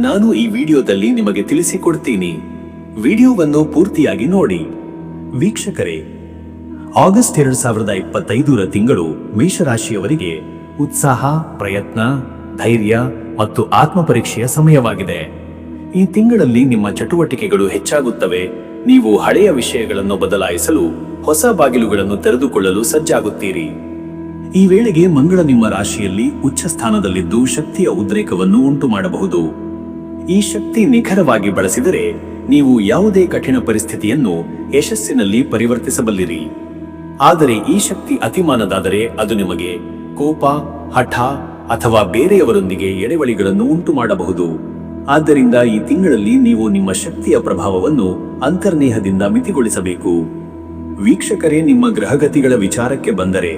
ನಾನು ಈ ವಿಡಿಯೋದಲ್ಲಿ ನಿಮಗೆ ತಿಳಿಸಿಕೊಡ್ತೀನಿ. ವಿಡಿಯೋವನ್ನು ಪೂರ್ತಿಯಾಗಿ ನೋಡಿ. ವೀಕ್ಷಕರೇ, ಆಗಸ್ಟ್ ಎರಡು ಸಾವಿರದ ಇಪ್ಪತ್ತೈದರ ತಿಂಗಳು ಮೇಷರಾಶಿಯವರಿಗೆ ಉತ್ಸಾಹ, ಪ್ರಯತ್ನ, ಧೈರ್ಯ ಮತ್ತು ಆತ್ಮಪರೀಕ್ಷೆಯ ಸಮಯವಾಗಿದೆ. ಈ ತಿಂಗಳಲ್ಲಿ ನಿಮ್ಮ ಚಟುವಟಿಕೆಗಳು ಹೆಚ್ಚಾಗುತ್ತವೆ. ನೀವು ಹಳೆಯ ವಿಷಯಗಳನ್ನು ಬದಲಾಯಿಸಲು, ಹೊಸ ಬಾಗಿಲುಗಳನ್ನು ತೆರೆದುಕೊಳ್ಳಲು ಸಜ್ಜಾಗುತ್ತೀರಿ. ಈ ವೇಳೆಗೆ ಮಂಗಳ ನಿಮ್ಮ ರಾಶಿಯಲ್ಲಿ ಉಚ್ಚ ಸ್ಥಾನದಲ್ಲಿದ್ದು ಶಕ್ತಿಯ ಉದ್ರೇಕವನ್ನು ಉಂಟು ಮಾಡಬಹುದು ಈ ಶಕ್ತಿ ನಿಖರವಾಗಿ ಬಳಸಿದರೆ ನೀವು ಯಾವುದೇ ಕಠಿಣ ಪರಿಸ್ಥಿತಿಯನ್ನು ಯಶಸ್ಸಿನಲ್ಲಿ ಪರಿವರ್ತಿಸಬಲ್ಲಿರಿ. ಆದರೆ ಈ ಶಕ್ತಿ ಅತಿಮಾನದಾದರೆ ಅದು ನಿಮಗೆ ಕೋಪ, ಹಠ ಅಥವಾ ಬೇರೆಯವರೊಂದಿಗೆ ಎಡೆವಳಿಗಳನ್ನು ಉಂಟು ಮಾಡಬಹುದು ಆದ್ದರಿಂದ ಈ ತಿಂಗಳಲ್ಲಿ ನೀವು ನಿಮ್ಮ ಶಕ್ತಿಯ ಪ್ರಭಾವವನ್ನು ಅಂತರ್ನೇಹದಿಂದ ಮಿತಿಗೊಳಿಸಬೇಕು. ವೀಕ್ಷಕರೇ, ನಿಮ್ಮ ಗ್ರಹಗತಿಗಳ ವಿಚಾರಕ್ಕೆ ಬಂದರೆ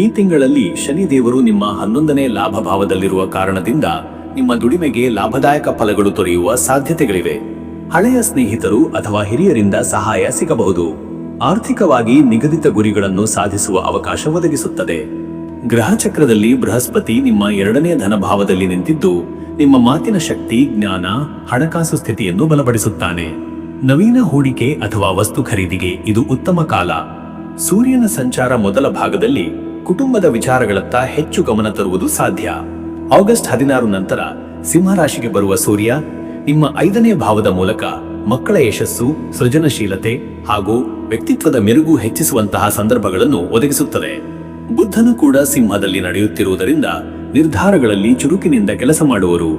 ಈ ತಿಂಗಳಲ್ಲಿ ಶನಿದೇವರು ನಿಮ್ಮ ಹನ್ನೊಂದನೇ ಲಾಭಭಾವದಲ್ಲಿರುವ ಕಾರಣದಿಂದ ನಿಮ್ಮ ದುಡಿಮೆಗೆ ಲಾಭದಾಯಕ ಫಲಗಳು ದೊರೆಯುವ ಸಾಧ್ಯತೆಗಳಿವೆ. ಹಳೆಯ ಸ್ನೇಹಿತರು ಅಥವಾ ಹಿರಿಯರಿಂದ ಸಹಾಯ ಸಿಗಬಹುದು. ಆರ್ಥಿಕವಾಗಿ ನಿಗದಿತ ಗುರಿಗಳನ್ನು ಸಾಧಿಸುವ ಅವಕಾಶ ಒದಗಿಸುತ್ತದೆ. ಗ್ರಹ ಚಕ್ರದಲ್ಲಿ ಬೃಹಸ್ಪತಿ ನಿಮ್ಮ ಎರಡನೇ ಧನಭಾವದಲ್ಲಿ ನಿಂತಿದ್ದು, ನಿಮ್ಮ ಮಾತಿನ ಶಕ್ತಿ, ಜ್ಞಾನ, ಹಣಕಾಸು ಸ್ಥಿತಿಯನ್ನು ಬಲಪಡಿಸುತ್ತಾನೆ. ನವೀನ ಹೂಡಿಕೆ ಅಥವಾ ವಸ್ತು ಖರೀದಿಗೆ ಇದು ಉತ್ತಮ ಕಾಲ. ಸೂರ್ಯನ ಸಂಚಾರ ಮೊದಲ ಭಾಗದಲ್ಲಿ ಕುಟುಂಬದ ವಿಚಾರಗಳತ್ತ ಹೆಚ್ಚು ಗಮನ ತರುವುದು ಸಾಧ್ಯ. ಆಗಸ್ಟ್ ಹದಿನಾರು ನಂತರ ಸಿಂಹರಾಶಿಗೆ ಬರುವ ಸೂರ್ಯ ನಿಮ್ಮ ಐದನೇ ಭಾವದ ಮೂಲಕ ಮಕ್ಕಳ ಯಶಸ್ಸು, ಸೃಜನಶೀಲತೆ ಹಾಗೂ ವ್ಯಕ್ತಿತ್ವದ ಮೆರುಗು ಹೆಚ್ಚಿಸುವಂತಹ ಸಂದರ್ಭಗಳನ್ನು ಒದಗಿಸುತ್ತದೆ. ಬುದ್ಧನು ಕೂಡ ಸಿಂಹದಲ್ಲಿ ನಡೆಯುತ್ತಿರುವುದರಿಂದ ನಿರ್ಧಾರಗಳಲ್ಲಿ ಚುರುಕಿನಿಂದ ಕೆಲಸ ಮಾಡುವರು.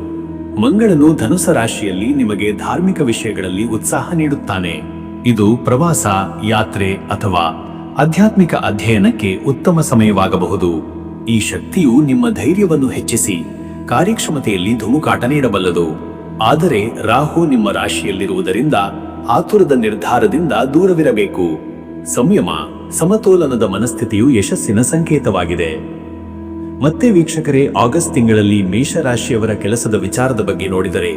ಮಂಗಳನು ಧನುಸ ರಾಶಿಯಲ್ಲಿ ನಿಮಗೆ ಧಾರ್ಮಿಕ ವಿಷಯಗಳಲ್ಲಿ ಉತ್ಸಾಹ ನೀಡುತ್ತಾನೆ. ಇದು ಪ್ರವಾಸ, ಯಾತ್ರೆ ಅಥವಾ ಆಧ್ಯಾತ್ಮಿಕ ಅಧ್ಯಯನಕ್ಕೆ ಉತ್ತಮ ಸಮಯವಾಗಬಹುದು. ಈ ಶಕ್ತಿಯು ನಿಮ್ಮ ಧೈರ್ಯವನ್ನು ಹೆಚ್ಚಿಸಿ ಕಾರ್ಯಕ್ಷಮತೆಯಲ್ಲಿ ಧುಮುಕಾಟ ನೀಡಬಲ್ಲದು. ಆದರೆ ರಾಹು ನಿಮ್ಮ ರಾಶಿಯಲ್ಲಿರುವುದರಿಂದ ಆತುರದ ನಿರ್ಧಾರದಿಂದ ದೂರವಿರಬೇಕು. ಸಂಯಮ, ಸಮತೋಲನದ ಮನಸ್ಥಿತಿಯು ಯಶಸ್ಸಿನ ಸಂಕೇತವಾಗಿದೆ. ಮತ್ತೆ ವೀಕ್ಷಕರೇ, ಆಗಸ್ಟ್ ತಿಂಗಳಲ್ಲಿ ಮೇಷರಾಶಿಯವರ ಕೆಲಸದ ವಿಚಾರದ ಬಗ್ಗೆ ನೋಡಿದರೆ,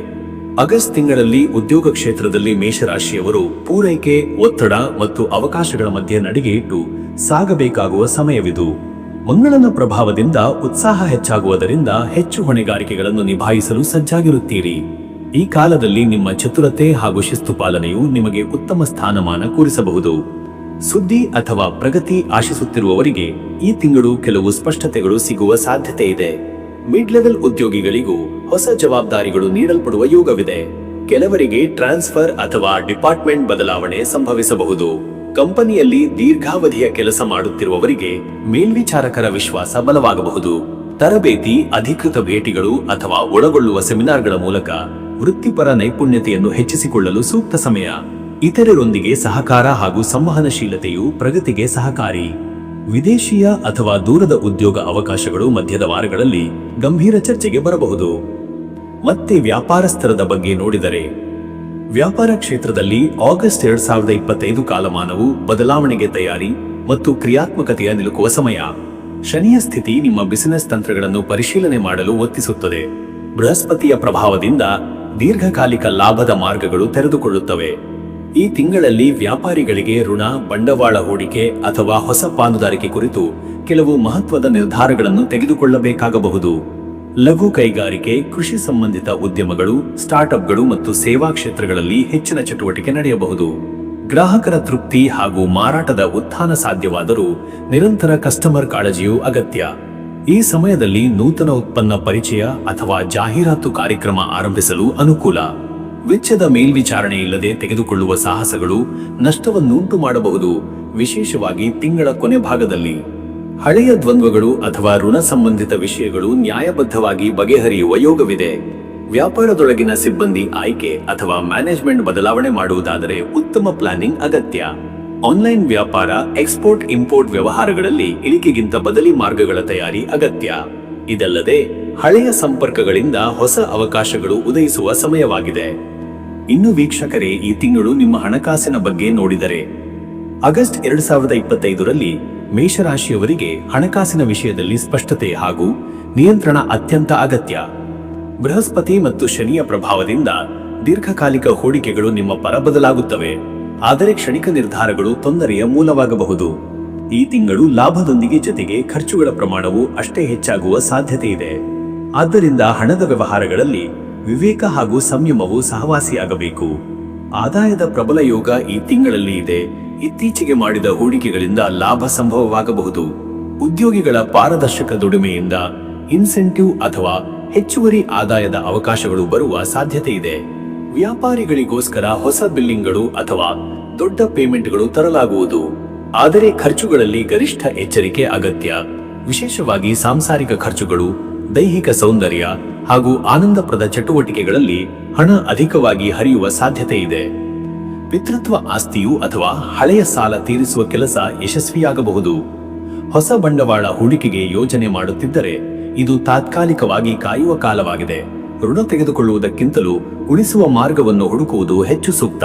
ಆಗಸ್ಟ್ ತಿಂಗಳಲ್ಲಿ ಉದ್ಯೋಗ ಕ್ಷೇತ್ರದಲ್ಲಿ ಮೇಷರಾಶಿಯವರು ಪೂರೈಕೆ, ಒತ್ತಡ ಮತ್ತು ಅವಕಾಶಗಳ ಮಧ್ಯೆ ನಡಿಗೆ ಇಟ್ಟು ಸಾಗಬೇಕಾಗುವ ಸಮಯವಿದು. ಮಂಗಳನ ಪ್ರಭಾವದಿಂದ ಉತ್ಸಾಹ ಹೆಚ್ಚಾಗುವುದರಿಂದ ಹೆಚ್ಚು ಹೊಣೆಗಾರಿಕೆಗಳನ್ನು ನಿಭಾಯಿಸಲು ಸಜ್ಜಾಗಿರುತ್ತೀರಿ. ಈ ಕಾಲದಲ್ಲಿ ನಿಮ್ಮ ಚತುರತೆ ಹಾಗೂ ಶಿಸ್ತು ಪಾಲನೆಯು ನಿಮಗೆ ಉತ್ತಮ ಸ್ಥಾನಮಾನ ಕೂರಿಸಬಹುದು. ಸುದ್ದಿ ಅಥವಾ ಪ್ರಗತಿ ಆಶಿಸುತ್ತಿರುವವರಿಗೆ ಈ ತಿಂಗಳು ಕೆಲವು ಸ್ಪಷ್ಟತೆಗಳು ಸಿಗುವ ಸಾಧ್ಯತೆ ಇದೆ. ಮಿಡ್ ಲೆವೆಲ್ ಉದ್ಯೋಗಿಗಳಿಗೂ ಹೊಸ ಜವಾಬ್ದಾರಿಗಳು ನೀಡಲ್ಪಡುವ ಯೋಗವಿದೆ. ಕೆಲವರಿಗೆ ಟ್ರಾನ್ಸ್ಫರ್ ಅಥವಾ ಡಿಪಾರ್ಟ್ಮೆಂಟ್ ಬದಲಾವಣೆ ಸಂಭವಿಸಬಹುದು. ಕಂಪನಿಯಲ್ಲಿ ದೀರ್ಘಾವಧಿಯ ಕೆಲಸ ಮಾಡುತ್ತಿರುವವರಿಗೆ ಮೇಲ್ವಿಚಾರಕರ ವಿಶ್ವಾಸ ಬಲವಾಗಬಹುದು. ತರಬೇತಿ, ಅಧಿಕೃತ ಭೇಟಿಗಳು ಅಥವಾ ಒಳಗೊಳ್ಳುವ ಸೆಮಿನಾರ್ಗಳ ಮೂಲಕ ವೃತ್ತಿಪರ ನೈಪುಣ್ಯತೆಯನ್ನು ಹೆಚ್ಚಿಸಿಕೊಳ್ಳಲು ಸೂಕ್ತ ಸಮಯ. ಇತರರೊಂದಿಗೆ ಸಹಕಾರ ಹಾಗೂ ಸಂವಹನಶೀಲತೆಯು ಪ್ರಗತಿಗೆ ಸಹಕಾರಿ. ವಿದೇಶೀಯ ಅಥವಾ ದೂರದ ಉದ್ಯೋಗ ಅವಕಾಶಗಳು ಮಧ್ಯದ ವಾರಗಳಲ್ಲಿ ಗಂಭೀರ ಚರ್ಚೆಗೆ ಬರಬಹುದು. ಮತ್ತೆ ವ್ಯಾಪಾರಸ್ಥರದ ಬಗ್ಗೆ ನೋಡಿದರೆ ವ್ಯಾಪಾರ ಕ್ಷೇತ್ರದಲ್ಲಿ ಆಗಸ್ಟ್ ಎರಡ್ ಸಾವಿರದ ಇಪ್ಪತ್ತೈದು ಕಾಲಮಾನವು ಬದಲಾವಣೆಗೆ ತಯಾರಿ ಮತ್ತು ಕ್ರಿಯಾತ್ಮಕತೆಯ ನಿಲುಕುವ ಸಮಯ. ಶನಿಯ ಸ್ಥಿತಿ ನಿಮ್ಮ ಬಿಸಿನೆಸ್ ತಂತ್ರಗಳನ್ನು ಪರಿಶೀಲನೆ ಮಾಡಲು ಒತ್ತಿಸುತ್ತದೆ. ಬೃಹಸ್ಪತಿಯ ಪ್ರಭಾವದಿಂದ ದೀರ್ಘಕಾಲಿಕ ಲಾಭದ ಮಾರ್ಗಗಳು ತೆರೆದುಕೊಳ್ಳುತ್ತವೆ. ಈ ತಿಂಗಳಲ್ಲಿ ವ್ಯಾಪಾರಿಗಳಿಗೆ ಋಣ, ಬಂಡವಾಳ ಹೂಡಿಕೆ ಅಥವಾ ಹೊಸ ಪಾಲುದಾರಿಕೆ ಕುರಿತು ಕೆಲವು ಮಹತ್ವದ ನಿರ್ಧಾರಗಳನ್ನು ತೆಗೆದುಕೊಳ್ಳಬೇಕಾಗಬಹುದು. ಲಘು ಕೈಗಾರಿಕೆ, ಕೃಷಿ ಸಂಬಂಧಿತ ಉದ್ಯಮಗಳು, ಸ್ಟಾರ್ಟ್ಅಪ್ಗಳು ಮತ್ತು ಸೇವಾ ಕ್ಷೇತ್ರಗಳಲ್ಲಿ ಹೆಚ್ಚಿನ ಚಟುವಟಿಕೆ ನಡೆಯಬಹುದು. ಗ್ರಾಹಕರ ತೃಪ್ತಿ ಹಾಗೂ ಮಾರಾಟದ ಉತ್ಥಾನ ಸಾಧ್ಯವಾದರೂ ನಿರಂತರ ಕಸ್ಟಮರ್ ಕಾಳಜಿಯು ಅಗತ್ಯ. ಈ ಸಮಯದಲ್ಲಿ ನೂತನ ಉತ್ಪನ್ನ ಪರಿಚಯ ಅಥವಾ ಜಾಹೀರಾತು ಕಾರ್ಯಕ್ರಮ ಆರಂಭಿಸಲು ಅನುಕೂಲ. ವೆಚ್ಚದ ಮೇಲ್ವಿಚಾರಣೆ ಇಲ್ಲದೆ ತೆಗೆದುಕೊಳ್ಳುವ ಸಾಹಸಗಳು ನಷ್ಟವನ್ನುಂಟು ಮಾಡಬಹುದು ವಿಶೇಷವಾಗಿ ತಿಂಗಳ ಕೊನೆ ಭಾಗದಲ್ಲಿ. ಹಳೆಯ ದ್ವಂದ್ವಗಳು ಅಥವಾ ಋಣ ಸಂಬಂಧಿತ ವಿಷಯಗಳು ನ್ಯಾಯಬದ್ಧವಾಗಿ ಬಗೆಹರಿಯುವ ಯೋಗವಿದೆ. ವ್ಯಾಪಾರದೊಳಗಿನ ಸಿಬ್ಬಂದಿ ಆಯ್ಕೆ ಅಥವಾ ಮ್ಯಾನೇಜ್ಮೆಂಟ್ ಬದಲಾವಣೆ ಮಾಡುವುದಾದರೆ ಉತ್ತಮ ಪ್ಲಾನಿಂಗ್ ಅಗತ್ಯ. ಆನ್ಲೈನ್ ವ್ಯಾಪಾರ, ಎಕ್ಸ್ಪೋರ್ಟ್, ಇಂಪೋರ್ಟ್ ವ್ಯವಹಾರಗಳಲ್ಲಿ ಇಳಿಕೆಗಿಂತ ಬದಲಿ ಮಾರ್ಗಗಳ ತಯಾರಿ ಅಗತ್ಯ. ಇದಲ್ಲದೆ, ಹಳೆಯ ಸಂಪರ್ಕಗಳಿಂದ ಹೊಸ ಅವಕಾಶಗಳು ಉದಯಿಸುವ ಸಮಯವಾಗಿದೆ. ಇನ್ನು ವೀಕ್ಷಕರೇ, ಈ ತಿಂಗಳು ನಿಮ್ಮ ಹಣಕಾಸಿನ ಬಗ್ಗೆ ನೋಡಿದರೆ. ಆಗಸ್ಟ್ ಎರಡ್ ಸಾವಿರದ ಇಪ್ಪತ್ತೈದರಲ್ಲಿ ಮೇಷರಾಶಿಯವರಿಗೆ ಹಣಕಾಸಿನ ವಿಷಯದಲ್ಲಿ ಸ್ಪಷ್ಟತೆ ಹಾಗೂ ನಿಯಂತ್ರಣ ಅತ್ಯಂತ ಅಗತ್ಯ. ಬೃಹಸ್ಪತಿ ಮತ್ತು ಶನಿಯ ಪ್ರಭಾವದಿಂದ ದೀರ್ಘಕಾಲಿಕ ಹೂಡಿಕೆಗಳು ನಿಮ್ಮ ಪರ ಬದಲಾಗುತ್ತವೆ. ಆದರೆ ಕ್ಷಣಿಕ ನಿರ್ಧಾರಗಳು ತೊಂದರೆಯ ಮೂಲವಾಗಬಹುದು. ಈ ತಿಂಗಳು ಲಾಭದೊಂದಿಗೆ ಜೊತೆಗೆ ಖರ್ಚುಗಳ ಪ್ರಮಾಣವು ಅಷ್ಟೇ ಹೆಚ್ಚಾಗುವ ಸಾಧ್ಯತೆ ಇದೆ. ಆದ್ದರಿಂದ ಹಣದ ವ್ಯವಹಾರಗಳಲ್ಲಿ ವಿವೇಕ ಹಾಗೂ ಸಂಯಮವು ಸಹವಾಸಿಯಾಗಬೇಕು. ಆದಾಯದ ಪ್ರಬಲ ಯೋಗ ಈ ತಿಂಗಳಲ್ಲಿ ಇದೆ. ಇತ್ತೀಚೆಗೆ ಮಾಡಿದ ಹೂಡಿಕೆಗಳಿಂದ ಲಾಭ ಸಂಭವವಾಗಬಹುದು. ಉದ್ಯೋಗಿಗಳ ಪಾರದರ್ಶಕ ದುಡಿಮೆಯಿಂದ ಇನ್ಸೆಂಟಿವ್ ಅಥವಾ ಹೆಚ್ಚುವರಿ ಆದಾಯದ ಅವಕಾಶಗಳು ಬರುವ ಸಾಧ್ಯತೆ ಇದೆ. ವ್ಯಾಪಾರಿಗಳಿಗೋಸ್ಕರ ಹೊಸ ಬಿಲ್ಲಿಂಗ್ಗಳು ಅಥವಾ ದೊಡ್ಡ ಪೇಮೆಂಟ್ಗಳು ತರಲಾಗುವುದು. ಆದರೆ ಖರ್ಚುಗಳಲ್ಲಿ ಗರಿಷ್ಠ ಎಚ್ಚರಿಕೆ ಅಗತ್ಯ. ವಿಶೇಷವಾಗಿ ಸಾಂಸಾರಿಕ ಖರ್ಚುಗಳು ದೈಹಿಕ ಸೌಂದರ್ಯ ಹಾಗೂ ಆನಂದಪ್ರದ ಚಟುವಟಿಕೆಗಳಲ್ಲಿ ಹಣ ಅಧಿಕವಾಗಿ ಹರಿಯುವ ಸಾಧ್ಯತೆ ಇದೆ. ಪಿತೃತ್ವ ಆಸ್ತಿಯು ಅಥವಾ ಹಳೆಯ ಸಾಲ ತೀರಿಸುವ ಕೆಲಸ ಯಶಸ್ವಿಯಾಗಬಹುದು. ಹೊಸ ಬಂಡವಾಳ ಹೂಡಿಕೆಗೆ ಯೋಜನೆ ಮಾಡುತ್ತಿದ್ದರೆ ಇದು ತಾತ್ಕಾಲಿಕವಾಗಿ ಕಾಯುವ ಕಾಲವಾಗಿದೆ. ಋಣ ತೆಗೆದುಕೊಳ್ಳುವುದಕ್ಕಿಂತಲೂ ಉಳಿಸುವ ಮಾರ್ಗವನ್ನು ಹುಡುಕುವುದು ಹೆಚ್ಚು ಸೂಕ್ತ.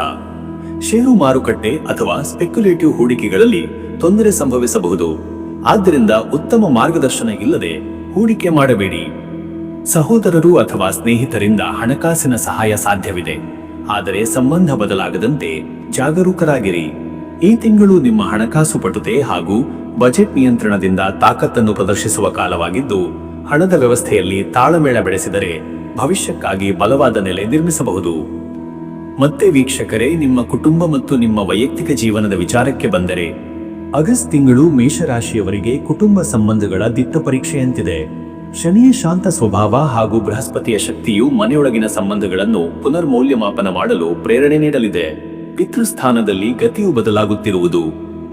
ಷೇರು ಮಾರುಕಟ್ಟೆ ಅಥವಾ ಸ್ಪೆಕ್ಯುಲೇಟಿವ್ ಹೂಡಿಕೆಗಳಲ್ಲಿ ತೊಂದರೆ ಸಂಭವಿಸಬಹುದು. ಆದ್ದರಿಂದ ಉತ್ತಮ ಮಾರ್ಗದರ್ಶನ ಇಲ್ಲದೆ ಹೂಡಿಕೆ ಮಾಡಬೇಡಿ. ಸಹೋದರರು ಅಥವಾ ಸ್ನೇಹಿತರಿಂದ ಹಣಕಾಸಿನ ಸಹಾಯ ಸಾಧ್ಯವಿದೆ. ಆದರೆ ಸಂಬಂಧ ಬದಲಾಗದಂತೆ ಜಾಗರೂಕರಾಗಿರಿ. ಈ ತಿಂಗಳು ನಿಮ್ಮ ಹಣಕಾಸು ಪಟುತೆ ಹಾಗೂ ಬಜೆಟ್ ನಿಯಂತ್ರಣದಿಂದ ತಾಕತ್ತನ್ನು ಪ್ರದರ್ಶಿಸುವ ಕಾಲವಾಗಿದ್ದು, ಹಣದ ವ್ಯವಸ್ಥೆಯಲ್ಲಿ ತಾಳಮೇಳ ಬೆಳೆಸಿದರೆ ಭವಿಷ್ಯಕ್ಕಾಗಿ ಬಲವಾದ ನೆಲೆ ನಿರ್ಮಿಸಬಹುದು. ಮತ್ತೆ ವೀಕ್ಷಕರೇ, ನಿಮ್ಮ ಕುಟುಂಬ ಮತ್ತು ನಿಮ್ಮ ವೈಯಕ್ತಿಕ ಜೀವನದ ವಿಚಾರಕ್ಕೆ ಬಂದರೆ ಆಗಸ್ಟ್ ತಿಂಗಳು ಮೇಷರಾಶಿಯವರಿಗೆ ಕುಟುಂಬ ಸಂಬಂಧಗಳ ದಿಟ್ಟ ಪರೀಕ್ಷೆಯಂತಿದೆ. ಶನಿಯ ಶಾಂತ ಸ್ವಭಾವ ಹಾಗೂ ಬೃಹಸ್ಪತಿಯ ಶಕ್ತಿಯು ಮನೆಯೊಳಗಿನ ಸಂಬಂಧಗಳನ್ನು ಪುನರ್ಮೌಲ್ಯಮಾಪನ ಮಾಡಲು ಪ್ರೇರಣೆ ನೀಡಲಿದೆ. ಪಿತೃಸ್ಥಾನದಲ್ಲಿ ಗತಿಯು ಬದಲಾಗುತ್ತಿರುವುದು.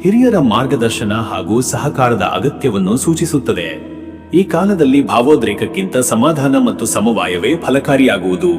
ಹಿರಿಯರ ಮಾರ್ಗದರ್ಶನ ಹಾಗೂ ಸಹಕಾರದ ಅಗತ್ಯವನ್ನು ಸೂಚಿಸುತ್ತದೆ. ಈ ಕಾಲದಲ್ಲಿ ಭಾವೋದ್ರೇಕಕ್ಕಿಂತ ಸಮಾಧಾನ ಮತ್ತು ಸಮವಾಯವೇ ಫಲಕಾರಿಯಾಗುವುದು.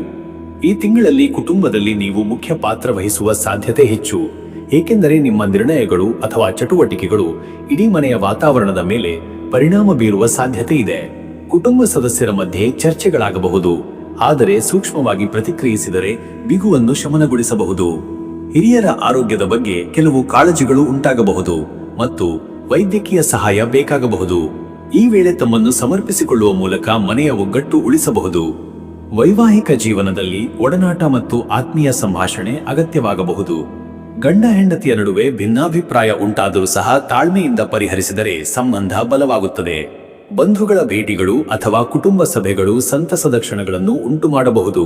ಈ ತಿಂಗಳಲ್ಲಿ ಕುಟುಂಬದಲ್ಲಿ ನೀವು ಮುಖ್ಯ ಪಾತ್ರ ವಹಿಸುವ ಸಾಧ್ಯತೆ ಹೆಚ್ಚು. ಏಕೆಂದರೆ ನಿಮ್ಮ ನಿರ್ಣಯಗಳು ಅಥವಾ ಚಟುವಟಿಕೆಗಳು ಇಡೀ ಮನೆಯ ವಾತಾವರಣದ ಮೇಲೆ ಪರಿಣಾಮ ಬೀರುವ ಸಾಧ್ಯತೆ ಇದೆ. ಕುಟುಂಬ ಸದಸ್ಯರ ಮಧ್ಯೆ ಚರ್ಚೆಗಳಾಗಬಹುದು. ಆದರೆ ಸೂಕ್ಷ್ಮವಾಗಿ ಪ್ರತಿಕ್ರಿಯಿಸಿದರೆ ಬಿಗುವನ್ನು ಶಮನಗೊಳಿಸಬಹುದು. ಹಿರಿಯರ ಆರೋಗ್ಯದ ಬಗ್ಗೆ ಕೆಲವು ಕಾಳಜಿಗಳು ಉಂಟಾಗಬಹುದು ಮತ್ತು ವೈದ್ಯಕೀಯ ಸಹಾಯ ಬೇಕಾಗಬಹುದು. ಈ ವೇಳೆ ತಮ್ಮನ್ನು ಸಮರ್ಪಿಸಿಕೊಳ್ಳುವ ಮೂಲಕ ಮನೆಯ ಒಗ್ಗಟ್ಟು ಉಳಿಸಬಹುದು. ವೈವಾಹಿಕ ಜೀವನದಲ್ಲಿ ಒಡನಾಟ ಮತ್ತು ಆತ್ಮೀಯ ಸಂಭಾಷಣೆ ಅಗತ್ಯವಾಗಬಹುದು. ಗಂಡ ಹೆಂಡತಿಯ ನಡುವೆ ಭಿನ್ನಾಭಿಪ್ರಾಯ ಉಂಟಾದರೂ ಸಹ ತಾಳ್ಮೆಯಿಂದ ಪರಿಹರಿಸಿದರೆ ಸಂಬಂಧ ಬಲವಾಗುತ್ತದೆ. ಬಂಧುಗಳ ಭೇಟಿಗಳು ಅಥವಾ ಕುಟುಂಬ ಸಭೆಗಳು ಸಂತಸದ ಕ್ಷಣಗಳನ್ನು ಉಂಟು ಮಾಡಬಹುದು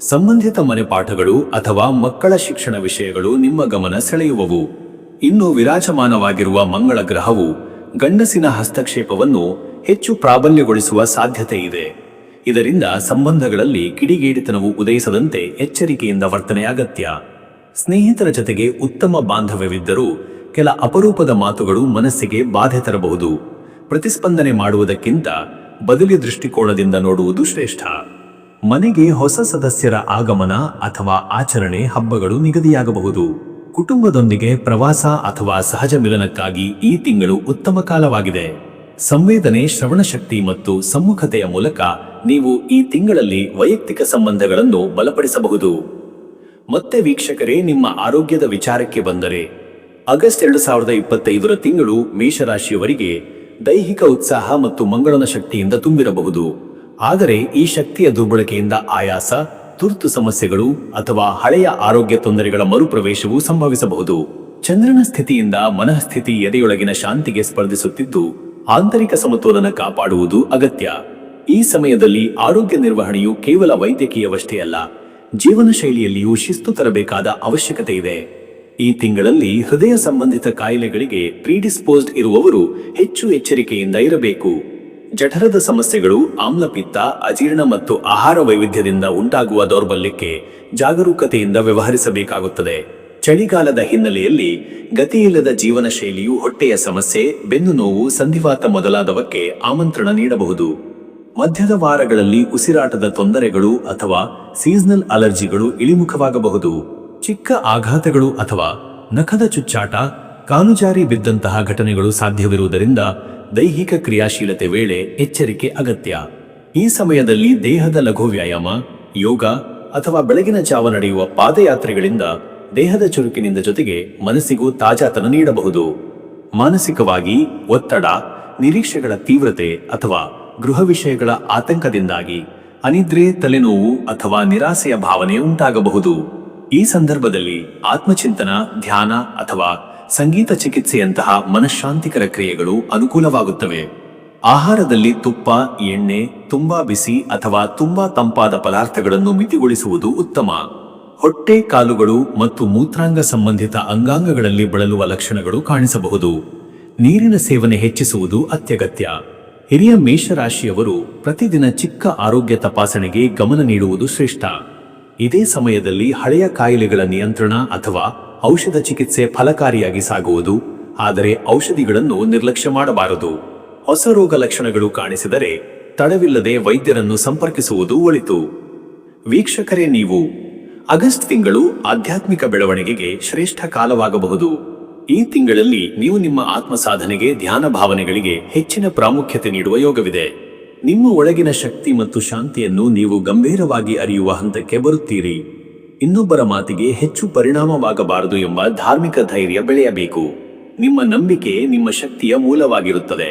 ಸಂಬಂಧಿತ ಮನೆ ಪಾಠಗಳು ಅಥವಾ ಮಕ್ಕಳ ಶಿಕ್ಷಣ ವಿಷಯಗಳು ನಿಮ್ಮ ಗಮನ ಸೆಳೆಯುವವು. ಇನ್ನು ವಿರಾಜಮಾನವಾಗಿರುವ ಮಂಗಳ ಗ್ರಹವು ಗಂಡಸಿನ ಹಸ್ತಕ್ಷೇಪವನ್ನು ಹೆಚ್ಚು ಪ್ರಾಬಲ್ಯಗೊಳಿಸುವ ಸಾಧ್ಯತೆ ಇದೆ. ಇದರಿಂದ ಸಂಬಂಧಗಳಲ್ಲಿ ಕಿಡಿಗೇಡಿತನವು ಉದಯಿಸದಂತೆ ಎಚ್ಚರಿಕೆಯಿಂದ ವರ್ತನೆ ಅಗತ್ಯ. ಸ್ನೇಹಿತರ ಜೊತೆಗೆ ಉತ್ತಮ ಬಾಂಧವ್ಯವಿದ್ದರೂ ಕೆಲ ಅಪರೂಪದ ಮಾತುಗಳು ಮನಸ್ಸಿಗೆ ಬಾಧೆ ತರಬಹುದು. ಪ್ರತಿಸ್ಪಂದನೆ ಮಾಡುವುದಕ್ಕಿಂತ ಬದಲಿ ದೃಷ್ಟಿಕೋನದಿಂದ ನೋಡುವುದು ಶ್ರೇಷ್ಠ. ಮನೆಗೆ ಹೊಸ ಸದಸ್ಯರ ಆಗಮನ ಅಥವಾ ಆಚರಣೆ ಹಬ್ಬಗಳು ನಿಗದಿಯಾಗಬಹುದು. ಕುಟುಂಬದೊಂದಿಗೆ ಪ್ರವಾಸ ಅಥವಾ ಸಹಜ ಮಿಲನಕ್ಕಾಗಿ ಈ ತಿಂಗಳು ಉತ್ತಮ ಕಾಲವಾಗಿದೆ. ಸಂವೇದನೆ, ಶ್ರವಣ ಶಕ್ತಿ ಮತ್ತು ಸಮ್ಮುಖತೆಯ ಮೂಲಕ ನೀವು ಈ ತಿಂಗಳಲ್ಲಿ ವೈಯಕ್ತಿಕ ಸಂಬಂಧಗಳನ್ನು ಬಲಪಡಿಸಬಹುದು. ಮತ್ತೆ ವೀಕ್ಷಕರೇ, ನಿಮ್ಮ ಆರೋಗ್ಯದ ವಿಚಾರಕ್ಕೆ ಬಂದರೆ, ಆಗಸ್ಟ್ ಎರಡು ಸಾವಿರದ ಇಪ್ಪತ್ತೈದರ ತಿಂಗಳು ಮೇಷರಾಶಿಯವರಿಗೆ ದೈಹಿಕ ಉತ್ಸಾಹ ಮತ್ತು ಮಂಗಳನ ಶಕ್ತಿಯಿಂದ ತುಂಬಿರಬಹುದು. ಆದರೆ ಈ ಶಕ್ತಿಯ ದುರ್ಬಳಕೆಯಿಂದ ಆಯಾಸ, ತುರ್ತು ಸಮಸ್ಯೆಗಳು ಅಥವಾ ಹಳೆಯ ಆರೋಗ್ಯ ತೊಂದರೆಗಳ ಮರುಪ್ರವೇಶವು ಸಂಭವಿಸಬಹುದು. ಚಂದ್ರನ ಸ್ಥಿತಿಯಿಂದ ಮನಃಸ್ಥಿತಿ ಎದೆಯೊಳಗಿನ ಶಾಂತಿಗೆ ಸ್ಪರ್ಧಿಸುತ್ತಿದ್ದು, ಆಂತರಿಕ ಸಮತೋಲನ ಕಾಪಾಡುವುದು ಅಗತ್ಯ. ಈ ಸಮಯದಲ್ಲಿ ಆರೋಗ್ಯ ನಿರ್ವಹಣೆಯು ಕೇವಲ ವೈದ್ಯಕೀಯವಷ್ಟೇ ಅಲ್ಲ ಜೀವನ ಶೈಲಿಯಲ್ಲಿಯೂ ಶಿಸ್ತು ತರಬೇಕಾದ ಅವಶ್ಯಕತೆ ಇದೆ. ಈ ತಿಂಗಳಲ್ಲಿ ಹೃದಯ ಸಂಬಂಧಿತ ಕಾಯಿಲೆಗಳಿಗೆ ಪ್ರೀಡಿಸ್ಪೋಸ್ಡ್ ಇರುವವರು ಹೆಚ್ಚು ಎಚ್ಚರಿಕೆಯಿಂದ ಇರಬೇಕು. ಜಠರದ ಸಮಸ್ಯೆಗಳು, ಆಮ್ಲಪಿತ್ತ, ಅಜೀರ್ಣ ಮತ್ತು ಆಹಾರ ವೈವಿಧ್ಯದಿಂದ ಉಂಟಾಗುವ ದೌರ್ಬಲ್ಯಕ್ಕೆ ಜಾಗರೂಕತೆಯಿಂದ ವ್ಯವಹರಿಸಬೇಕಾಗುತ್ತದೆ. ಚಳಿಗಾಲದ ಹಿನ್ನೆಲೆಯಲ್ಲಿ ಗತಿಯಿಲ್ಲದ ಜೀವನ ಶೈಲಿಯು ಹೊಟ್ಟೆಯ ಸಮಸ್ಯೆ ಬೆನ್ನು ನೋವು ಸಂಧಿವಾತ ಮೊದಲಾದವಕ್ಕೆ ಆಮಂತ್ರಣ ನೀಡಬಹುದು. ಮಧ್ಯದ ವಾರಗಳಲ್ಲಿ ಉಸಿರಾಟದ ತೊಂದರೆಗಳು ಅಥವಾ ಸೀಸನಲ್ ಅಲರ್ಜಿಗಳು ಇಳಿಮುಖವಾಗಬಹುದು. ಚಿಕ್ಕ ಆಘಾತಗಳು ಅಥವಾ ನಖದ ಚುಚ್ಚಾಟ, ಕಾನುಜಾರಿ ಬಿದ್ದಂತಹ ಘಟನೆಗಳು ಸಾಧ್ಯವಿರುವುದರಿಂದ ದೈಹಿಕ ಕ್ರಿಯಾಶೀಲತೆ ವೇಳೆ ಎಚ್ಚರಿಕೆ ಅಗತ್ಯ. ಈ ಸಮಯದಲ್ಲಿ ದೇಹದ ಲಘು ವ್ಯಾಯಾಮ, ಯೋಗ ಅಥವಾ ಬೆಳಗಿನ ಜಾವ ನಡೆಯುವ ಪಾದಯಾತ್ರೆಗಳಿಂದ ದೇಹದ ಚುರುಕಿನಿಂದ ಜೊತೆಗೆ ಮನಸ್ಸಿಗೂ ತಾಜಾತನ ನೀಡಬಹುದು. ಮಾನಸಿಕವಾಗಿ ಒತ್ತಡ, ನಿರೀಕ್ಷೆಗಳ ತೀವ್ರತೆ ಅಥವಾ ಗೃಹ ವಿಷಯಗಳ ಆತಂಕದಿಂದಾಗಿ ಅನಿದ್ರೆ ತಲೆನೋವು ಅಥವಾ ನಿರಾಸೆಯ ಭಾವನೆ ಉಂಟಾಗಬಹುದು. ಈ ಸಂದರ್ಭದಲ್ಲಿ ಆತ್ಮಚಿಂತನ, ಧ್ಯಾನ ಅಥವಾ ಸಂಗೀತ ಚಿಕಿತ್ಸೆಯಂತಹ ಮನಃಶಾಂತಿಕರ ಕ್ರಿಯೆಗಳು ಅನುಕೂಲವಾಗುತ್ತವೆ. ಆಹಾರದಲ್ಲಿ ತುಪ್ಪ, ಎಣ್ಣೆ, ತುಂಬಾ ಬಿಸಿ ಅಥವಾ ತುಂಬಾ ತಂಪಾದ ಪದಾರ್ಥಗಳನ್ನು ಮಿತಿಗೊಳಿಸುವುದು ಉತ್ತಮ. ಹೊಟ್ಟೆ, ಕಾಲುಗಳು ಮತ್ತು ಮೂತ್ರಾಂಗ ಸಂಬಂಧಿತ ಅಂಗಾಂಗಗಳಲ್ಲಿ ಬಳಲುವ ಲಕ್ಷಣಗಳು ಕಾಣಿಸಬಹುದು. ನೀರಿನ ಸೇವನೆ ಹೆಚ್ಚಿಸುವುದು ಅತ್ಯಗತ್ಯ. ಹಿರಿಯ ಮೇಷರಾಶಿಯವರು ಪ್ರತಿದಿನ ಚಿಕ್ಕ ಆರೋಗ್ಯ ತಪಾಸಣೆಗೆ ಗಮನ ನೀಡುವುದು ಶ್ರೇಷ್ಠ. ಇದೇ ಸಮಯದಲ್ಲಿ ಹಳೆಯ ಕಾಯಿಲೆಗಳ ನಿಯಂತ್ರಣ ಅಥವಾ ಔಷಧ ಚಿಕಿತ್ಸೆ ಫಲಕಾರಿಯಾಗಿ ಸಾಗುವುದು, ಆದರೆ ಔಷಧಿಗಳನ್ನು ನಿರ್ಲಕ್ಷ್ಯ ಮಾಡಬಾರದು. ಹೊಸ ರೋಗ ಲಕ್ಷಣಗಳು ಕಾಣಿಸಿದರೆ ತಡವಿಲ್ಲದೆ ವೈದ್ಯರನ್ನು ಸಂಪರ್ಕಿಸುವುದು ಒಳಿತು. ವೀಕ್ಷಕರೇ ನೀವು, ಆಗಸ್ಟ್ ತಿಂಗಳು ಆಧ್ಯಾತ್ಮಿಕ ಬೆಳವಣಿಗೆಗೆ ಶ್ರೇಷ್ಠ ಕಾಲವಾಗಬಹುದು. ಈ ತಿಂಗಳಲ್ಲಿ ನೀವು ನಿಮ್ಮ ಆತ್ಮ ಸಾಧನೆಗೆ ಧ್ಯಾನ ಭಾವನೆಗಳಿಗೆ ಹೆಚ್ಚಿನ ಪ್ರಾಮುಖ್ಯತೆ ನೀಡುವ ಯೋಗವಿದೆ. ನಿಮ್ಮ ಒಳಗಿನ ಶಕ್ತಿ ಮತ್ತು ಶಾಂತಿಯನ್ನು ನೀವು ಗಂಭೀರವಾಗಿ ಅರಿಯುವ ಹಂತಕ್ಕೆ ಬರುತ್ತೀರಿ. ಇನ್ನೊಬ್ಬರ ಮಾತಿಗೆ ಹೆಚ್ಚು ಪರಿಣಾಮವಾಗಬಾರದು ಎಂಬ ಧಾರ್ಮಿಕ ಧೈರ್ಯ ಬೆಳೆಯಬೇಕು. ನಿಮ್ಮ ನಂಬಿಕೆ ನಿಮ್ಮ ಶಕ್ತಿಯ ಮೂಲವಾಗಿರುತ್ತದೆ.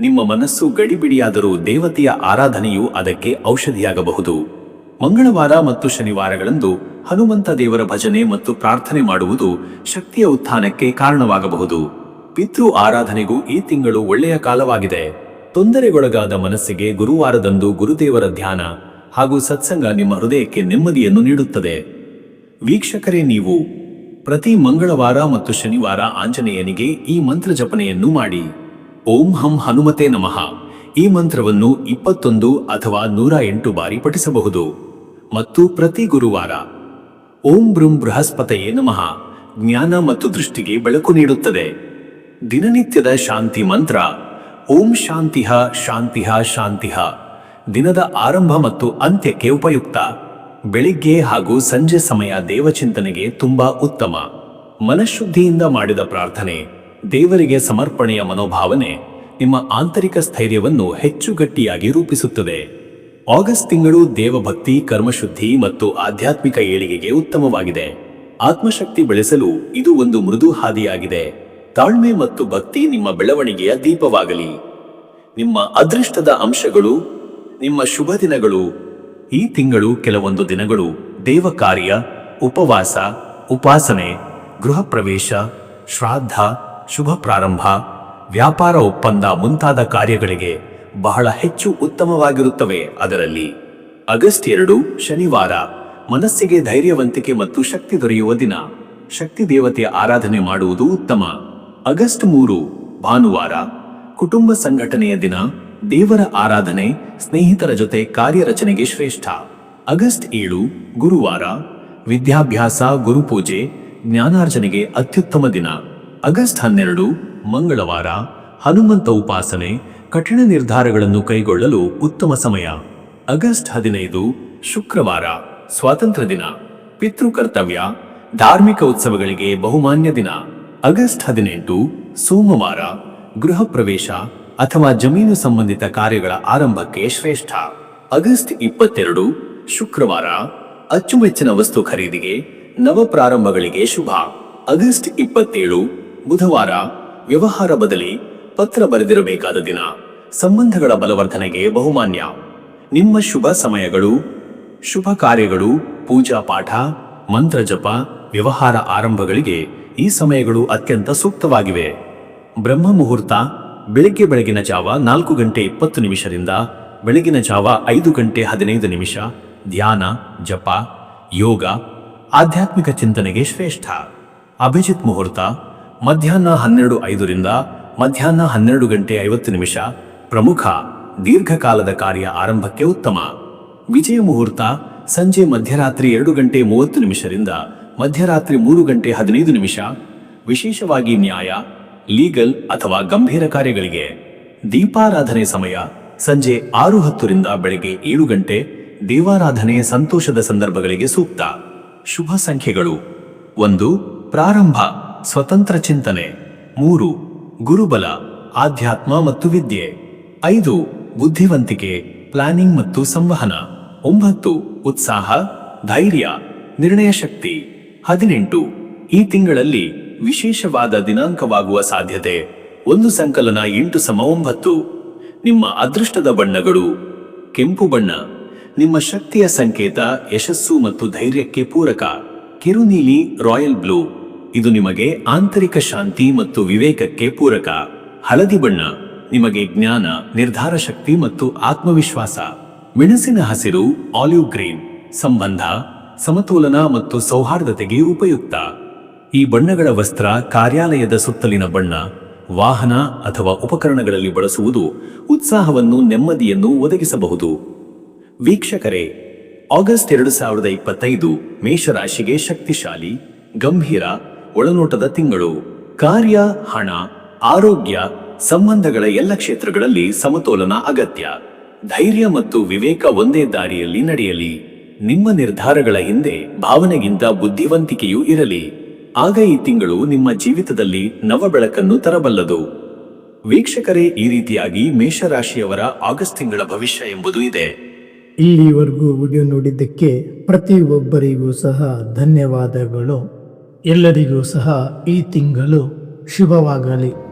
ನಿಮ್ಮ ಮನಸ್ಸು ಗಡಿಬಿಡಿಯಾದರೂ ದೇವತೆಯ ಆರಾಧನೆಯು ಅದಕ್ಕೆ ಔಷಧಿಯಾಗಬಹುದು. ಮಂಗಳವಾರ ಮತ್ತು ಶನಿವಾರಗಳಂದು ಹನುಮಂತ ದೇವರ ಭಜನೆ ಮತ್ತು ಪ್ರಾರ್ಥನೆ ಮಾಡುವುದು ಶಕ್ತಿಯ ಉತ್ಥಾನಕ್ಕೆ ಕಾರಣವಾಗಬಹುದು. ಪಿತೃ ಆರಾಧನೆಗೂ ಈ ತಿಂಗಳು ಒಳ್ಳೆಯ ಕಾಲವಾಗಿದೆ. ತೊಂದರೆಗೊಳಗಾದ ಮನಸ್ಸಿಗೆ ಗುರುವಾರದಂದು ಗುರುದೇವರ ಧ್ಯಾನ ಹಾಗೂ ಸತ್ಸಂಗ ನಿಮ್ಮ ಹೃದಯಕ್ಕೆ ನೆಮ್ಮದಿಯನ್ನು ನೀಡುತ್ತದೆ. ವೀಕ್ಷಕರೇ, ನೀವು ಪ್ರತಿ ಮಂಗಳವಾರ ಮತ್ತು ಶನಿವಾರ ಆಂಜನೇಯನಿಗೆ ಈ ಮಂತ್ರ ಜಪನೆಯನ್ನು ಮಾಡಿ. ಓಂ ಹಂ ಹನುಮತೆ ನಮಃ. ಈ ಮಂತ್ರವನ್ನು ಇಪ್ಪತ್ತೊಂದು ಅಥವಾ ನೂರ ಎಂಟು ಬಾರಿ ಪಠಿಸಬಹುದು. ಮತ್ತು ಪ್ರತಿ ಗುರುವಾರ. ಓಂ ಬ್ರೂಂ ಬೃಹಸ್ಪತಯೇ ನಮಃ. ಜ್ಞಾನ ಮತ್ತು ದೃಷ್ಟಿಗೆ ಬೆಳಕು ನೀಡುತ್ತದೆ. ದಿನನಿತ್ಯದ ಶಾಂತಿ ಮಂತ್ರ. ಓಂ ಶಾಂತಿಹ ಶಾಂತಿಹ ಶಾಂತಿಹ ದಿನದ ಆರಂಭ ಮತ್ತು ಅಂತ್ಯಕ್ಕೆ ಉಪಯುಕ್ತ. ಬೆಳಿಗ್ಗೆ ಹಾಗೂ ಸಂಜೆ ಸಮಯ ದೇವಚಿಂತನೆಗೆ ತುಂಬಾ ಉತ್ತಮ. ಮನಃಶುದ್ಧಿಯಿಂದ ಮಾಡಿದ ಪ್ರಾರ್ಥನೆ. ದೇವರಿಗೆ ಸಮರ್ಪಣೆಯ ಮನೋಭಾವನೆ. ನಿಮ್ಮ ಆಂತರಿಕ ಸ್ಥೈರ್ಯವನ್ನು ಹೆಚ್ಚು ಗಟ್ಟಿಯಾಗಿ ರೂಪಿಸುತ್ತದೆ. ಆಗಸ್ಟ್ ತಿಂಗಳು ದೇವಭಕ್ತಿ, ಕರ್ಮಶುದ್ಧಿ ಮತ್ತು ಆಧ್ಯಾತ್ಮಿಕ ಏಳಿಗೆಗೆ ಉತ್ತಮವಾಗಿದೆ. ಆತ್ಮಶಕ್ತಿ ಬೆಳೆಸಲು ಇದು ಒಂದು ಮೃದು ಹಾದಿಯಾಗಿದೆ. ತಾಳ್ಮೆ ಮತ್ತು ಭಕ್ತಿ ನಿಮ್ಮ ಬೆಳವಣಿಗೆಯ ದೀಪವಾಗಲಿ. ನಿಮ್ಮ ಅದೃಷ್ಟದ ಅಂಶಗಳು, ನಿಮ್ಮ ಶುಭ ದಿನಗಳು. ಈ ತಿಂಗಳು ಕೆಲವೊಂದು ದಿನಗಳು ದೇವ ಕಾರ್ಯ ಉಪವಾಸ, ಉಪಾಸನೆ, ಗೃಹ ಪ್ರವೇಶ ಶ್ರಾದ್ದ ಶುಭ ಪ್ರಾರಂಭ, ವ್ಯಾಪಾರ ಒಪ್ಪಂದ ಮುಂತಾದ ಕಾರ್ಯಗಳಿಗೆ ಬಹಳ ಹೆಚ್ಚು ಉತ್ತಮವಾಗಿರುತ್ತವೆ. ಅದರಲ್ಲಿ ಆಗಸ್ಟ್ ಎರಡು ಶನಿವಾರ ಮನಸ್ಸಿಗೆ ಧೈರ್ಯವಂತಿಕೆ ಮತ್ತು ಶಕ್ತಿ ದೊರೆಯುವ ದಿನ. ಶಕ್ತಿ ದೇವತೆಯ ಆರಾಧನೆ ಮಾಡುವುದು ಉತ್ತಮ. ಆಗಸ್ಟ್ ಮೂರು ಭಾನುವಾರ ಕುಟುಂಬ ಸಂಘಟನೆಯ ದಿನ. ದೇವರ ಆರಾಧನೆ, ಸ್ನೇಹಿತರ ಜೊತೆ ಕಾರ್ಯರಚನೆಗೆ ಶ್ರೇಷ್ಠ. ಆಗಸ್ಟ್ ಏಳು ಗುರುವಾರ ವಿದ್ಯಾಭ್ಯಾಸ, ಗುರುಪೂಜೆ, ಜ್ಞಾನಾರ್ಜನೆಗೆ ಅತ್ಯುತ್ತಮ ದಿನ. ಆಗಸ್ಟ್ ಹನ್ನೆರಡು ಮಂಗಳವಾರ ಹನುಮಂತ ಉಪಾಸನೆ ಕಠಿಣ ನಿರ್ಧಾರಗಳನ್ನು ಕೈಗೊಳ್ಳಲು ಉತ್ತಮ ಸಮಯ. ಆಗಸ್ಟ್ ಹದಿನೈದು, ಶುಕ್ರವಾರ, ಸ್ವಾತಂತ್ರ್ಯ ದಿನ. ಪಿತೃಕರ್ತವ್ಯ ಧಾರ್ಮಿಕ ಉತ್ಸವಗಳಿಗೆ ಬಹುಮಾನ್ಯ ದಿನ. ಆಗಸ್ಟ್ ಹದಿನೆಂಟು, ಸೋಮವಾರ, ಗೃಹ ಪ್ರವೇಶ ಅಥವಾ ಜಮೀನು ಸಂಬಂಧಿತ ಕಾರ್ಯಗಳ ಆರಂಭಕ್ಕೆ ಶ್ರೇಷ್ಠ. ಆಗಸ್ಟ್ ಇಪ್ಪತ್ತೆರಡು, ಶುಕ್ರವಾರ, ಅಚ್ಚುಮೆಚ್ಚಿನ ವಸ್ತು ಖರೀದಿಗೆ ನವ ಪ್ರಾರಂಭಗಳಿಗೆ ಶುಭ. ಆಗಸ್ಟ್ ಇಪ್ಪತ್ತೇಳು, ಬುಧವಾರ, ವ್ಯವಹಾರ ಬದಲಿ ಪತ್ರ ಬರೆದಿರಬೇಕಾದ ದಿನ. ಸಂಬಂಧಗಳ ಬಲವರ್ಧನೆಗೆ ಬಹುಮಾನ್ಯ. ನಿಮ್ಮ ಶುಭ ಸಮಯಗಳು, ಶುಭ ಕಾರ್ಯಗಳು, ಪೂಜಾ ಪಾಠ, ಮಂತ್ರ ಜಪ, ವ್ಯವಹಾರ ಆರಂಭಗಳಿಗೆ ಈ ಸಮಯಗಳು ಅತ್ಯಂತ ಸೂಕ್ತವಾಗಿವೆ. ಬ್ರಹ್ಮ ಮುಹೂರ್ತ, ಬೆಳಿಗ್ಗೆ ಬೆಳಗಿನ ಜಾವ ನಾಲ್ಕು ಗಂಟೆ ಇಪ್ಪತ್ತು ನಿಮಿಷದಿಂದ ಬೆಳಗಿನ ಜಾವ ಐದು ಗಂಟೆ ಹದಿನೈದು ನಿಮಿಷ, ಧ್ಯಾನ, ಜಪ, ಯೋಗ, ಆಧ್ಯಾತ್ಮಿಕ ಚಿಂತನೆಗೆ ಶ್ರೇಷ್ಠ. ಅಭಿಜಿತ್ ಮುಹೂರ್ತ, ಮಧ್ಯಾಹ್ನ ಹನ್ನೆರಡು ಐದರಿಂದ ಮಧ್ಯಾಹ್ನ ಹನ್ನೆರಡು ಗಂಟೆ ಐವತ್ತು ನಿಮಿಷ ಪ್ರಮುಖ ದೀರ್ಘಕಾಲದ ಕಾರ್ಯ ಆರಂಭಕ್ಕೆ ಉತ್ತಮ. ವಿಜಯ ಮುಹೂರ್ತ ಸಂಜೆ ಮಧ್ಯರಾತ್ರಿ ಎರಡು ಗಂಟೆ ಮೂವತ್ತು ನಿಮಿಷದಿಂದ ಮಧ್ಯರಾತ್ರಿ ಮೂರು ಗಂಟೆ ಹದಿನೈದು ನಿಮಿಷ. ವಿಶೇಷವಾಗಿ ನ್ಯಾಯ, ಲೀಗಲ್ ಅಥವಾ ಗಂಭೀರ ಕಾರ್ಯಗಳಿಗೆ. ದೀಪಾರಾಧನೆ ಸಮಯ ಸಂಜೆ ಆರು ಹತ್ತರಿಂದ ಬೆಳಗ್ಗೆ ಏಳು ಗಂಟೆ ದೇವಾರಾಧನೆ ಸಂತೋಷದ ಸಂದರ್ಭಗಳಿಗೆ ಸೂಕ್ತ. ಶುಭ ಸಂಖ್ಯೆಗಳು. ಒಂದು, ಪ್ರಾರಂಭ, ಸ್ವತಂತ್ರ ಚಿಂತನೆ. ಮೂರು ಗುರುಬಲ, ಆಧ್ಯಾತ್ಮ ಮತ್ತು ವಿದ್ಯೆ. ಐದು, ಬುದ್ಧಿವಂತಿಕೆ, ಪ್ಲಾನಿಂಗ್ ಮತ್ತು ಸಂವಹನ. ಒಂಬತ್ತು, ಉತ್ಸಾಹ, ಧೈರ್ಯ, ನಿರ್ಣಯ ಶಕ್ತಿ. ಹದಿನೆಂಟು, ಈ ತಿಂಗಳಲ್ಲಿ ವಿಶೇಷವಾದ ದಿನಾಂಕವಾಗುವ ಸಾಧ್ಯತೆ. ಒಂದು ಸಂಕಲನ ಎಂಟು ಸಮ ಒಂಬತ್ತು. ನಿಮ್ಮ ಅದೃಷ್ಟದ ಬಣ್ಣಗಳು. ಕೆಂಪು ಬಣ್ಣ. ನಿಮ್ಮ ಶಕ್ತಿಯ ಸಂಕೇತ, ಯಶಸ್ಸು ಮತ್ತು ಧೈರ್ಯಕ್ಕೆ ಪೂರಕ. ಕಿರುನೀಲಿ, ರಾಯಲ್ ಬ್ಲೂ. ಇದು ನಿಮಗೆ ಆಂತರಿಕ ಶಾಂತಿ ಮತ್ತು ವಿವೇಕಕ್ಕೆ ಪೂರಕ. ಹಳದಿ ಬಣ್ಣ, ನಿಮಗೆ ಜ್ಞಾನ, ನಿರ್ಧಾರ ಶಕ್ತಿ ಮತ್ತು ಆತ್ಮವಿಶ್ವಾಸ. ಮೆಣಸಿನ ಹಸಿರು, ಆಲಿವ್ ಗ್ರೀನ್, ಸಂಬಂಧ, ಸಮತೋಲನ ಮತ್ತು ಸೌಹಾರ್ದತೆಗೆ ಉಪಯುಕ್ತ. ಈ ಬಣ್ಣಗಳ ವಸ್ತ್ರ ಕಾರ್ಯಾಲಯದ ಸುತ್ತಲಿನ ಬಣ್ಣ, ವಾಹನ ಅಥವಾ ಉಪಕರಣಗಳಲ್ಲಿ ಬಳಸುವುದು ಉತ್ಸಾಹವನ್ನು, ನೆಮ್ಮದಿಯನ್ನು ಒದಗಿಸಬಹುದು. ವೀಕ್ಷಕರೇ, ಆಗಸ್ಟ್ ಎರಡು ಸಾವಿರದ ಇಪ್ಪತ್ತೈದು ಮೇಷರಾಶಿಗೆ ಶಕ್ತಿಶಾಲಿ, ಗಂಭೀರ ಒಳನೋಟದ ತಿಂಗಳು. ಕಾರ್ಯ, ಹಣ, ಆರೋಗ್ಯ ಸಂಬಂಧಗಳ ಎಲ್ಲ ಕ್ಷೇತ್ರಗಳಲ್ಲಿ ಸಮತೋಲನ ಅಗತ್ಯ. ಧೈರ್ಯ ಮತ್ತು ವಿವೇಕ ಒಂದೇ ದಾರಿಯಲ್ಲಿ ನಡೆಯಲಿ. ನಿಮ್ಮ ನಿರ್ಧಾರಗಳ ಹಿಂದೆ ಭಾವನೆಗಿಂತ ಬುದ್ಧಿವಂತಿಕೆಯೂ ಇರಲಿ. ಆಗ ಈ ತಿಂಗಳು ನಿಮ್ಮ ಜೀವಿತದಲ್ಲಿ ನವ ಬೆಳಕನ್ನು ತರಬಲ್ಲದು. ವೀಕ್ಷಕರೇ, ಈ ರೀತಿಯಾಗಿ ಮೇಷರಾಶಿಯವರ ಆಗಸ್ಟ್ ತಿಂಗಳ ಭವಿಷ್ಯ ಎಂಬುದು ಇದೆ. ಇಲ್ಲಿವರೆಗೂ ವಿಡಿಯೋ ನೋಡಿದ್ದಕ್ಕೆ ಪ್ರತಿಯೊಬ್ಬರಿಗೂ ಸಹ ಧನ್ಯವಾದಗಳು. ಎಲ್ಲರಿಗೂ ಸಹ ಈ ತಿಂಗಳು ಶುಭವಾಗಲಿ.